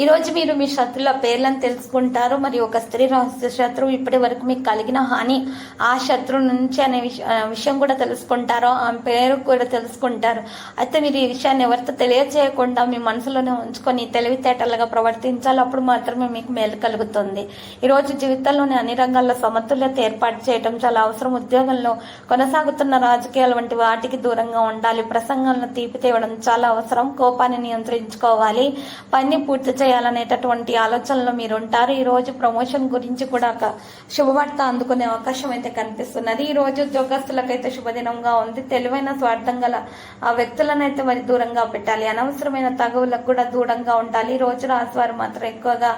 ఈరోజు మీరు మీ శత్రుల పేర్లను తెలుసుకుంటారు మరి ఒక స్త్రీ రహస్య శత్రువు ఇప్పటి వరకు మీకు కలిగిన హాని ఆ శత్రువు నుంచి అనే విషయం కూడా తెలుసుకుంటారు ఆమె పేరు కూడా తెలుసుకుంటారు. అయితే మీరు ఈ విషయాన్ని ఎవరితో తెలియజేయకుండా మీ మనసులోనే ఉంచుకొని తెలివితేటలుగా ప్రవర్తించాలి అప్పుడు మాత్రమే మీకు మేలు కలుగుతుంది. ఈరోజు జీవితంలోని అన్ని రంగాల్లో సమతుల్యత ఏర్పాటు చేయడం చాలా అవసరం. ఉద్యోగంలో కొనసాగుతున్న రాజకీయాలు వంటి వాటికి దూరంగా ఉండాలి. ప్రసంగంలో తీపి తేవడం చాలా అవసరం. కోపాన్ని నియంత్రించుకోవాలి. పని పూర్తి చేయాలనేటటువంటి ఆలోచనలో మీరు ఉంటారు ఈ రోజు ప్రమోషన్ గురించి కూడా ఒక శుభవార్త అందుకునే అవకాశం అయితే కనిపిస్తున్నది. ఈ రోజు ఉద్యోగస్తులకైతే శుభదినంగా ఉంది. తెలివైన స్వార్థం గల ఆ వ్యక్తులను అయితే మరి దూరంగా పెట్టాలి. అనవసరమైన తగువులకు కూడా దూరంగా ఉండాలి. ఈ రోజు రాశివారు మాత్రం ఎక్కువగా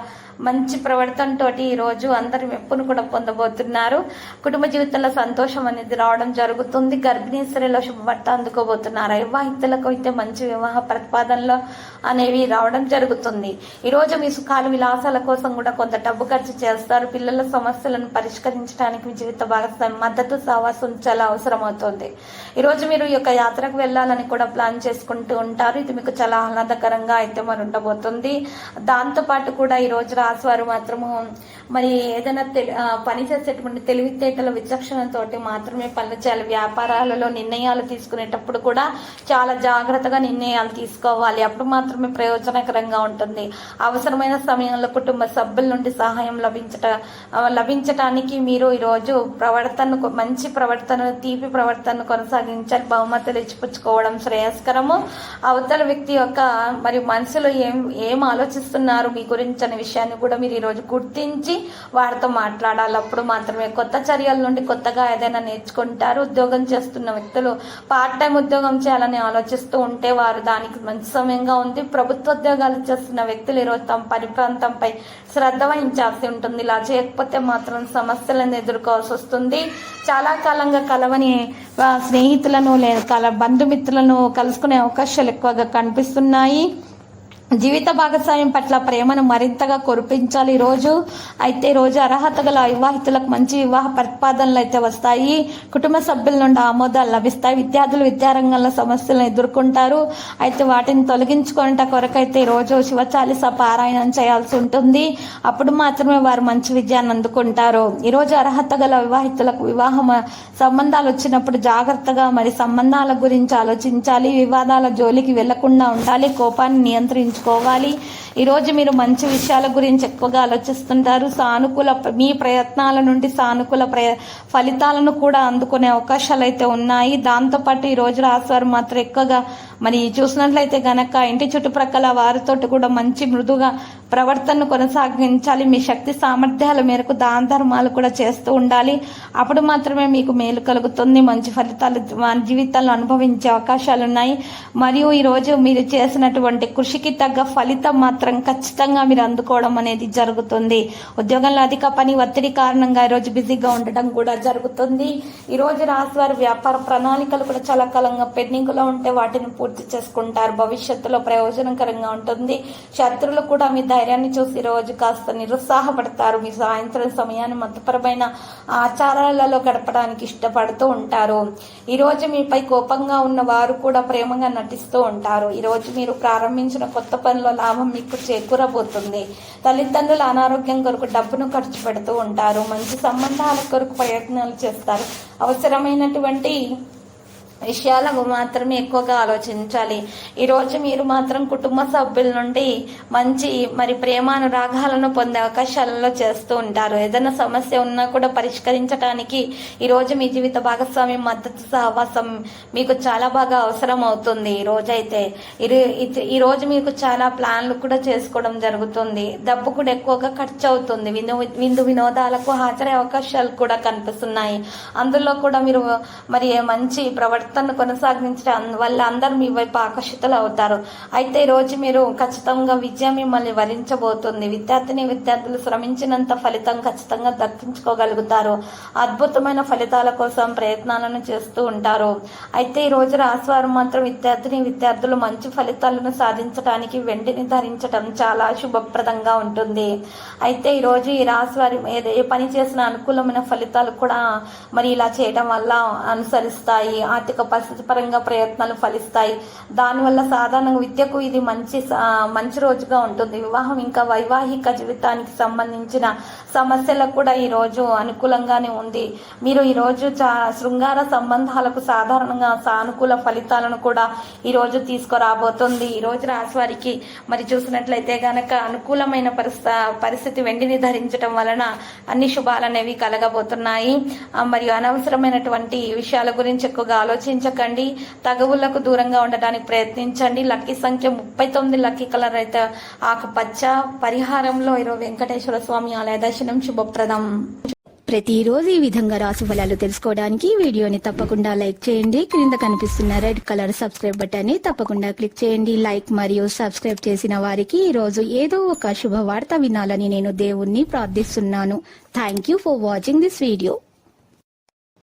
మంచి ప్రవర్తనతో ఈరోజు అందరి మెప్పును కూడా పొందబోతున్నారు. కుటుంబ జీవితంలో సంతోషం అనేది రావడం జరుగుతుంది. గర్భిణీ స్త్రీలో శుభవార్త అందుకోబోతున్నారు. వివాహితులకు అయితే మంచి వివాహ ప్రతిపాదనలు అనేవి రావడం జరుగుతుంది. ఈరోజు మీ సుఖాలు విలాసాల కోసం కూడా కొంత డబ్బు ఖర్చు చేస్తారు. పిల్లల సమస్యలను పరిష్కరించడానికి మీ జీవిత భాగస్వామి మద్దతు సహవాసం చాలా అవసరం అవుతుంది ఈరోజు మీరు ఈ యొక్క యాత్రకు వెళ్ళాలని కూడా ప్లాన్ చేసుకుంటూ ఉంటారు. ఇది మీకు చాలా ఆహ్లాదకరంగా అయితే మరి ఉండబోతుంది. దాంతో పాటు కూడా ఈ రోజు మాత్రము మరి ఏదైనా పని చేసేటువంటి తెలివితేటల విచక్షణతోటి మాత్రమే పనులు చేయాలి. వ్యాపారాలలో నిర్ణయాలు తీసుకునేటప్పుడు కూడా చాలా జాగ్రత్తగా నిర్ణయాలు తీసుకోవాలి. అప్పుడు మాత్రమే ప్రయోజనకరంగా ఉంటుంది. అవసరమైన సమయంలో కుటుంబ సభ్యుల నుండి సహాయం లభించట లభించటానికి మీరు ఈరోజు ప్రవర్తన మంచి ప్రవర్తన తీపి ప్రవర్తనను కొనసాగించాలి. బహుమతులు ఇచ్చిపుచ్చుకోవడం శ్రేయస్కరము. అవతల వ్యక్తి యొక్క మరి మనసులో ఏం ఏం ఆలోచిస్తున్నారు మీ గురించి అనే విషయాన్ని కూడా మీరు ఈరోజు గుర్తించి వారితో మాట్లాడాలి అప్పుడు మాత్రమే కొత్త చర్యల నుండి కొత్తగా ఏదైనా నేర్చుకుంటారు. ఉద్యోగం చేస్తున్న వ్యక్తులు పార్ట్ టైం ఉద్యోగం చేయాలని ఆలోచిస్తూ ఉంటే వారు దానికి మంచి సమయంగా ఉంది. ప్రభుత్వ ఉద్యోగాలు చేస్తున్న వ్యక్తులు ఈరోజు తమ పని ప్రాంతంపై శ్రద్ధ వహించాల్సి ఉంటుంది. ఇలా చేయకపోతే మాత్రం సమస్యలను ఎదుర్కోవాల్సి వస్తుంది. చాలా కాలంగా కలవని స్నేహితులను లేదా కల బంధుమిత్రులను కలుసుకునే అవకాశాలు ఎక్కువగా కనిపిస్తున్నాయి. జీవిత భాగస్వామ్యం పట్ల ప్రేమను మరింతగా కురిపించాలి. రోజు అయితే రోజు అర్హత గల వివాహితులకు మంచి వివాహ ప్రతిపాదనలు అయితే వస్తాయి. కుటుంబ సభ్యుల నుండి ఆమోదాలు లభిస్తాయి. విద్యార్థులు విద్యారంగంలో సమస్యలను ఎదుర్కొంటారు. అయితే వాటిని తొలగించుకునేట కొరకైతే రోజు శివచాలిస పారాయణం చేయాల్సి ఉంటుంది. అప్పుడు మాత్రమే వారు మంచి విజయాన్ని అందుకుంటారు. ఈరోజు అర్హత గల వివాహితులకు వివాహం సంబంధాలు వచ్చినప్పుడు జాగ్రత్తగా మరి సంబంధాల గురించి ఆలోచించాలి. వివాదాల జోలికి వెళ్ళకుండా ఉండాలి. కోపాన్ని నియంత్రించుకోవాలి ఈరోజు మీరు మంచి విషయాల గురించి ఎక్కువగా ఆలోచిస్తుంటారు. సానుకూల మీ ప్రయత్నాల నుండి సానుకూల ప్రయ ఫలితాలను కూడా అందుకునే అవకాశాలు అయితే ఉన్నాయి దాంతోపాటు ఈ రోజు రాశివారు మాత్రం ఎక్కువగా మరి చూసినట్లయితే గనక ఇంటి చుట్టుప్రక్కల వారితో కూడా మంచి మృదుగా ప్రవర్తనను కొనసాగించాలి. మీ శక్తి సామర్థ్యాల మేరకు దాన ధర్మాలు కూడా చేస్తూ ఉండాలి. అప్పుడు మాత్రమే మీకు మేలు కలుగుతుంది. మంచి ఫలితాలు మన అనుభవించే అవకాశాలు ఉన్నాయి మరియు ఈరోజు మీరు చేసినటువంటి కృషికి తగ్గ ఫలితం మాత్రం ఖచ్చితంగా మీరు అందుకోవడం అనేది జరుగుతుంది. ఉద్యోగంలో అధిక పని ఒత్తిడి కారణంగా ఈరోజు బిజీగా ఉండడం కూడా జరుగుతుంది. ఈరోజు రాసి వారి వ్యాపార ప్రణాళికలు కూడా చాలా కాలంగా పెండింగ్లో ఉంటే వాటిని పూర్తి చేసుకుంటారు. భవిష్యత్తులో ప్రయోజనకరంగా ఉంటుంది. శత్రులు కూడా మీ ధైర్యాన్ని చూసి రోజు కాస్త నిరుత్సాహపడతారు. మీ సాయంత్రం సమయాన్ని మతపరమైన ఆచారాలలో గడపడానికి ఇష్టపడుతూ ఉంటారు. ఈరోజు మీపై కోపంగా ఉన్న వారు కూడా ప్రేమగా నటిస్తూ ఉంటారు. ఈరోజు మీరు ప్రారంభించిన కొత్త పనిలో లాభం మీకు చేకూరబోతుంది. తల్లిదండ్రుల అనారోగ్యం కొరకు డబ్బును ఖర్చు పెడుతూ ఉంటారు. మంచి సంబంధాల కొరకు ప్రయత్నాలు చేస్తారు. అవసరమైనటువంటి విషయాలకు మాత్రమే ఎక్కువగా ఆలోచించాలి. ఈరోజు మీరు మాత్రం కుటుంబ సభ్యుల నుండి మంచి మరి ప్రేమానురాగాలను పొందే అవకాశాలలో చేస్తూ ఉంటారు. ఏదైనా సమస్య ఉన్నా కూడా పరిష్కరించడానికి ఈరోజు మీ జీవిత భాగస్వామి మద్దతు సహవాసం మీకు చాలా బాగా అవసరం అవుతుంది ఈ రోజైతే. ఇరు- ఇది- ఈ రోజు మీకు చాలా ప్లాన్లు కూడా చేసుకోవడం జరుగుతుంది. డబ్బు కూడా ఎక్కువగా ఖర్చు అవుతుంది విందు విందు వినోదాలకు హాజరే అవకాశాలు కూడా కనిపిస్తున్నాయి. అందులో కూడా మీరు మరి మంచి ప్రవర్తన భర్తను కొనసాగించడం వల్ల అందరూ మీ వైపు ఆకర్షితులు అవుతారు. అయితే ఈ రోజు మీరు ఖచ్చితంగా విజయం మిమ్మల్ని వరించబోతుంది. విద్యార్థిని విద్యార్థులు శ్రమించినంత ఫలితం ఖచ్చితంగా దక్కించుకోగలుగుతారు. అద్భుతమైన ఫలితాల కోసం ప్రయత్నాలను చేస్తూ ఉంటారు. అయితే ఈ రోజు రాశివారు మాత్రం విద్యార్థిని విద్యార్థులు మంచి ఫలితాలను సాధించడానికి వెండిని ధరించడం చాలా శుభప్రదంగా ఉంటుంది. అయితే ఈ రోజు ఈ రాశి వారి ఏ పని చేసిన అనుకూలమైన ఫలితాలు కూడా మరి ఇలా చేయడం వల్ల అనుసరిస్తాయి. ఆర్థిక పరిస్థితి పరంగా ప్రయత్నాలు ఫలిస్తాయి. దానివల్ల సాధారణంగా విద్యకు ఇది మంచి మంచి రోజుగా ఉంటుంది. వివాహం ఇంకా వైవాహిక జీవితానికి సంబంధించిన సమస్యలకు కూడా ఈ రోజు అనుకూలంగానే ఉంది. మీరు ఈరోజు చా శృంగార సంబంధాలకు సాధారణంగా సానుకూల ఫలితాలను కూడా ఈ రోజు తీసుకురాబోతుంది. ఈరోజు రోజు రాశి వారికి మరి చూసినట్లయితే గనక అనుకూలమైన పరిస్థ పరిస్థితి వెండిని ధరించడం వలన అన్ని శుభాలు అనేవి కలగబోతున్నాయి మరియు అనవసరమైనటువంటి విషయాల గురించి ఎక్కువగా ఆలోచన ఆలోచించకండి. తగవులకు దూరంగా ఉండడానికి ప్రయత్నించండి. లక్కీ సంఖ్య ముప్పై తొమ్మిది. లక్కీ కలర్ అయితే ఆకుపచ్చ. పరిహారంలో ఈరోజు వెంకటేశ్వర స్వామి ఆలయ దర్శనం శుభప్రదం. ప్రతిరోజు ఈ విధంగా రాశి ఫలాలు తెలుసుకోవడానికి వీడియోని తప్పకుండా లైక్ చేయండి. క్రింద కనిపిస్తున్న రెడ్ కలర్ సబ్స్క్రైబ్ బటన్ని తప్పకుండా క్లిక్ చేయండి. లైక్ మరియు సబ్స్క్రైబ్ చేసిన వారికి ఈ రోజు ఏదో ఒక శుభవార్త వినాలని నేను దేవుణ్ణి ప్రార్థిస్తున్నాను. Thank you for watching this video